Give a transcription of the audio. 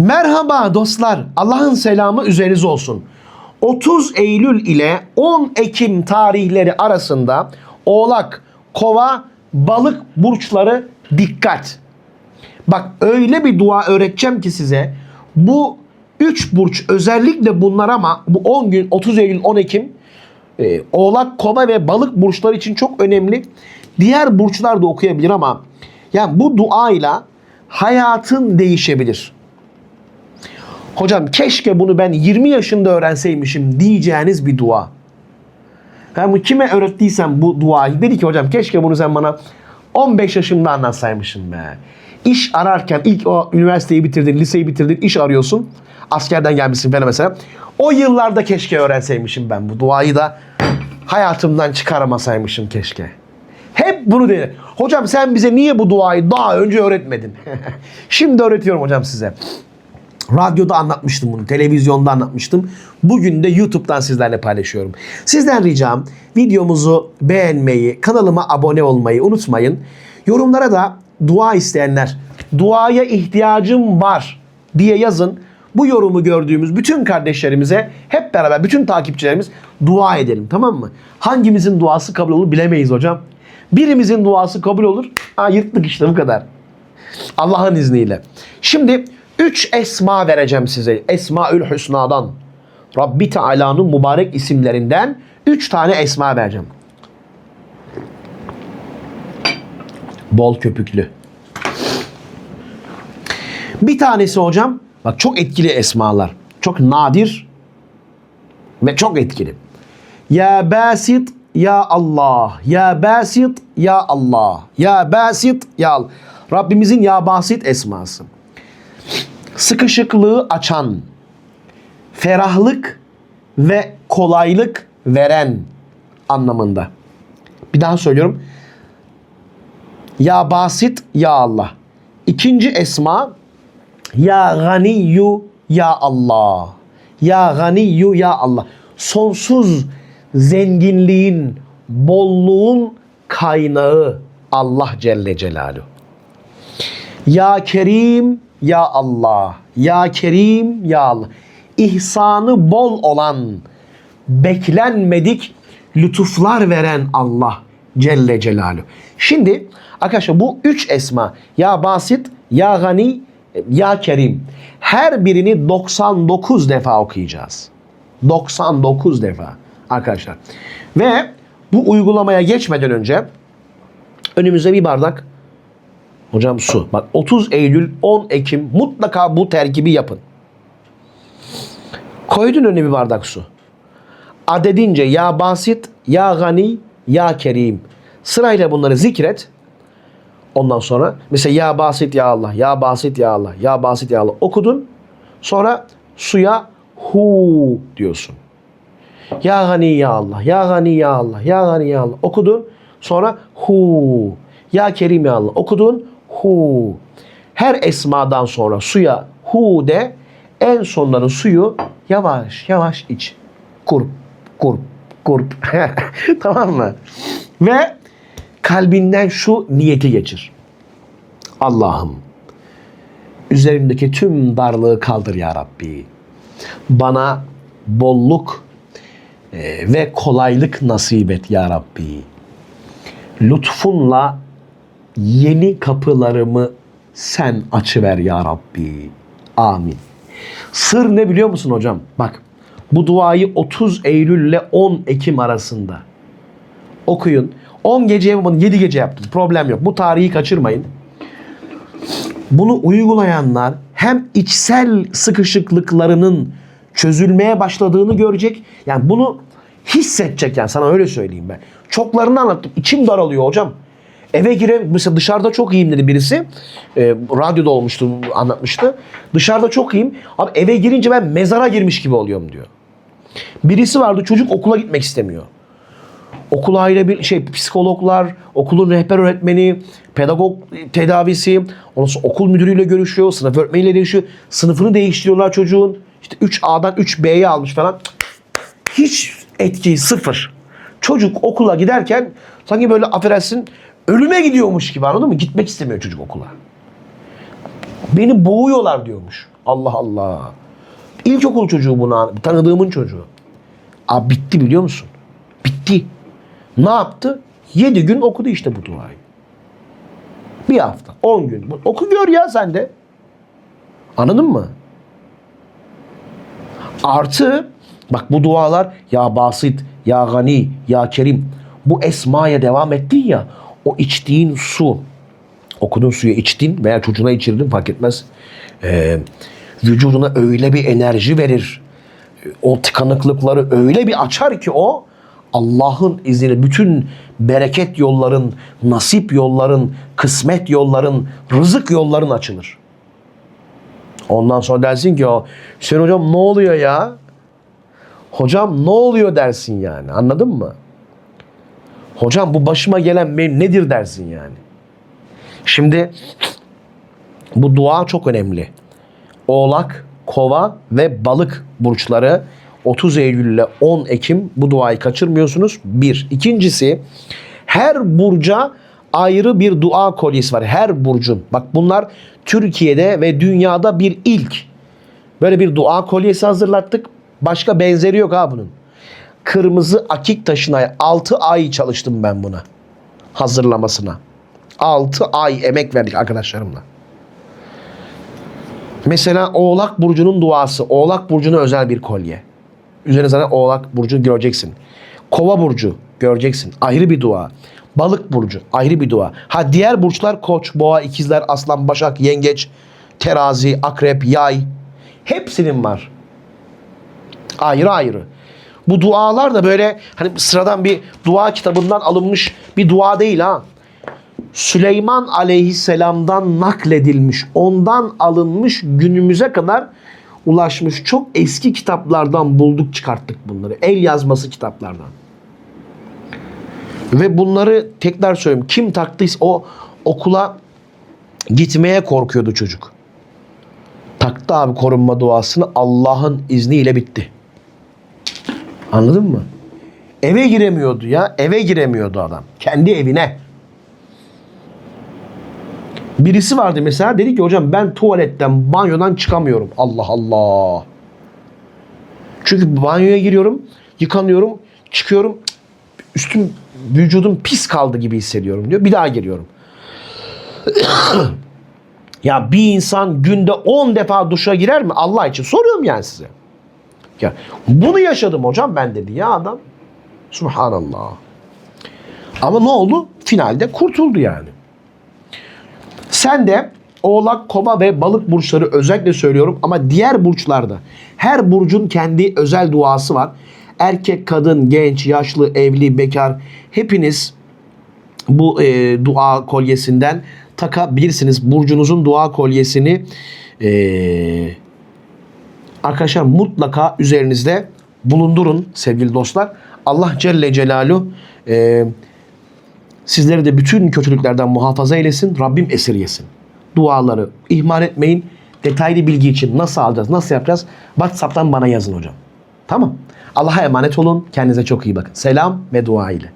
Merhaba dostlar. Allah'ın selamı üzerinize olsun. 30 Eylül ile 10 Ekim tarihleri arasında Oğlak, Kova, Balık burçları dikkat. Bak öyle bir dua öğreteceğim ki size. Bu 3 burç özellikle bunlar ama bu 10 gün 30 Eylül 10 Ekim e, Oğlak, Kova ve Balık burçları için çok önemli. Diğer burçlar da okuyabilir ama yani bu duayla hayatın değişebilir. Hocam keşke bunu ben 20 yaşında öğrenseymişim diyeceğiniz bir dua. Ben bu kime öğrettiysem bu duayı dedi ki hocam keşke bunu sen bana 15 yaşımda anlatsaymışsın be. İş ararken ilk o üniversiteyi bitirdin, liseyi bitirdin, iş arıyorsun. Askerden gelmişsin falan mesela. O yıllarda keşke öğrenseymişim ben bu duayı da hayatımdan çıkaramasaymışım keşke. Hep bunu dedi. Hocam sen bize niye bu duayı daha önce öğretmedin? Şimdi öğretiyorum hocam size. Radyoda anlatmıştım bunu, televizyonda anlatmıştım. Bugün de YouTube'dan sizlerle paylaşıyorum. Sizden ricam videomuzu beğenmeyi, kanalıma abone olmayı unutmayın. Yorumlara da dua isteyenler, duaya ihtiyacım var diye yazın. Bu yorumu gördüğümüz bütün kardeşlerimize hep beraber bütün takipçilerimiz dua edelim tamam mı? Hangimizin duası kabul olur bilemeyiz hocam. Birimizin duası kabul olur. Ha yırttık işte bu kadar. Allah'ın izniyle. Şimdi üç esma vereceğim size. Esmaül Hüsna'dan. Rabbi Teala'nın mübarek isimlerinden üç tane esma vereceğim. Bol köpüklü. Bir tanesi hocam, bak çok etkili esmalar. Çok nadir ve çok etkili. Ya basit ya Allah. Ya basit ya Allah. Ya basit ya Allah. Rabbimizin ya basit esması. Sıkışıklığı açan, ferahlık ve kolaylık veren anlamında. Bir daha söylüyorum. Ya basit ya Allah. İkinci esma ya ganiyyu ya Allah. Ya ganiyyu ya Allah. Sonsuz zenginliğin, bolluğun kaynağı Allah Celle Celaluhu. Ya Kerim ya Allah. Ya Kerim ya Allah. İhsanı bol olan, beklenmedik lütuflar veren Allah Celle Celaluhu. Şimdi arkadaşlar bu üç esma ya basit, ya gani, ya kerim. Her birini 99 defa okuyacağız. 99 defa arkadaşlar. Ve bu uygulamaya geçmeden önce önümüze bir bardak hocam su. Bak 30 Eylül 10 Ekim mutlaka bu terkibi yapın. Koydun önüne bir bardak su. Adedince ya basit, ya gani, ya kerim. Sırayla bunları zikret. Ondan sonra mesela ya basit ya Allah, ya basit ya Allah, ya basit ya Allah okudun. Sonra suya hu diyorsun. Ya gani ya Allah, ya gani ya Allah, ya gani ya Allah okudun. Sonra hu. Ya kerim ya Allah okudun. Hu. Her esmadan sonra suya hu de en sonları suyu yavaş yavaş iç. Kurp, kurp, kurp. tamam mı? Ve kalbinden şu niyeti geçir. Allah'ım üzerimdeki tüm darlığı kaldır ya Rabbi. Bana bolluk e, ve kolaylık nasip et ya Rabbi. Lütfunla yeni kapılarımı sen açıver ya Rabbi. Amin. Sır ne biliyor musun hocam? Bak bu duayı 30 Eylül ile 10 Ekim arasında okuyun. 10 gece yapamadım 7 gece yaptım. Problem yok. Bu tarihi kaçırmayın. Bunu uygulayanlar hem içsel sıkışıklıklarının çözülmeye başladığını görecek. Yani bunu hissedecek yani sana öyle söyleyeyim ben. Çoklarını anlattım. İçim daralıyor hocam. Eve gire mesela dışarıda çok iyiyim dedi birisi. Ee, radyoda olmuştu anlatmıştı. Dışarıda çok iyiyim. Abi eve girince ben mezara girmiş gibi oluyorum diyor. Birisi vardı çocuk okula gitmek istemiyor. Okul aile bir şey psikologlar, okulun rehber öğretmeni, pedagog tedavisi, ondan sonra okul müdürüyle görüşüyor, sınıf öğretmeniyle görüşüyor. Sınıfını değiştiriyorlar çocuğun. İşte 3A'dan 3B'ye almış falan. Hiç etki sıfır. Çocuk okula giderken sanki böyle affedersin ölüme gidiyormuş gibi anladın mı? Gitmek istemiyor çocuk okula. Beni boğuyorlar diyormuş. Allah Allah. İlkokul çocuğu buna. Tanıdığımın çocuğu. Abi bitti biliyor musun? Bitti. Ne yaptı? 7 gün okudu işte bu duayı. Bir hafta, 10 gün. Oku gör ya sen de. Anladın mı? Artı bak bu dualar ya basit, ya gani, ya kerim. Bu esmaya devam ettin ya o içtiğin su, okuduğun suyu içtin veya çocuğuna içirdin fark etmez. Ee, vücuduna öyle bir enerji verir. O tıkanıklıkları öyle bir açar ki o Allah'ın izniyle bütün bereket yolların, nasip yolların, kısmet yolların, rızık yolların açılır. Ondan sonra dersin ki o Hüseyin hocam ne oluyor ya? Hocam ne oluyor dersin yani anladın mı? Hocam bu başıma gelen benim nedir dersin yani. Şimdi bu dua çok önemli. Oğlak, kova ve balık burçları 30 Eylül ile 10 Ekim bu duayı kaçırmıyorsunuz. Bir. İkincisi her burca ayrı bir dua kolyesi var. Her burcun. Bak bunlar Türkiye'de ve dünyada bir ilk. Böyle bir dua kolyesi hazırlattık. Başka benzeri yok ha bunun. Kırmızı akik taşına 6 ay çalıştım ben buna. Hazırlamasına. 6 ay emek verdik arkadaşlarımla. Mesela Oğlak Burcu'nun duası. Oğlak Burcu'na özel bir kolye. Üzerine zaten Oğlak Burcu göreceksin. Kova Burcu göreceksin. Ayrı bir dua. Balık Burcu ayrı bir dua. Ha diğer burçlar Koç, Boğa, İkizler, Aslan, Başak, Yengeç, Terazi, Akrep, Yay. Hepsinin var. Ayrı ayrı. Bu dualar da böyle hani sıradan bir dua kitabından alınmış bir dua değil ha. Süleyman aleyhisselamdan nakledilmiş, ondan alınmış günümüze kadar ulaşmış çok eski kitaplardan bulduk çıkarttık bunları. El yazması kitaplardan. Ve bunları tekrar söyleyeyim. Kim taktıysa o okula gitmeye korkuyordu çocuk. Taktı abi korunma duasını Allah'ın izniyle bitti. Anladın mı? Eve giremiyordu ya. Eve giremiyordu adam. Kendi evine. Birisi vardı mesela dedi ki hocam ben tuvaletten banyodan çıkamıyorum. Allah Allah. Çünkü banyoya giriyorum, yıkanıyorum, çıkıyorum. Üstüm vücudum pis kaldı gibi hissediyorum diyor. Bir daha giriyorum. ya bir insan günde 10 defa duşa girer mi? Allah için soruyorum yani size. Ya bunu yaşadım hocam ben dedi ya adam. Subhanallah. Ama ne oldu? Finalde kurtuldu yani. Sen de Oğlak, Kova ve Balık burçları özellikle söylüyorum ama diğer burçlarda her burcun kendi özel duası var. Erkek, kadın, genç, yaşlı, evli, bekar hepiniz bu e, dua kolyesinden takabilirsiniz. Burcunuzun dua kolyesini e, arkadaşlar mutlaka üzerinizde bulundurun sevgili dostlar. Allah Celle Celaluhu e, Sizleri de bütün kötülüklerden muhafaza eylesin. Rabbim esirgesin. Duaları ihmal etmeyin. Detaylı bilgi için nasıl alacağız, nasıl yapacağız? WhatsApp'tan bana yazın hocam. Tamam. Allah'a emanet olun. Kendinize çok iyi bakın. Selam ve dua ile.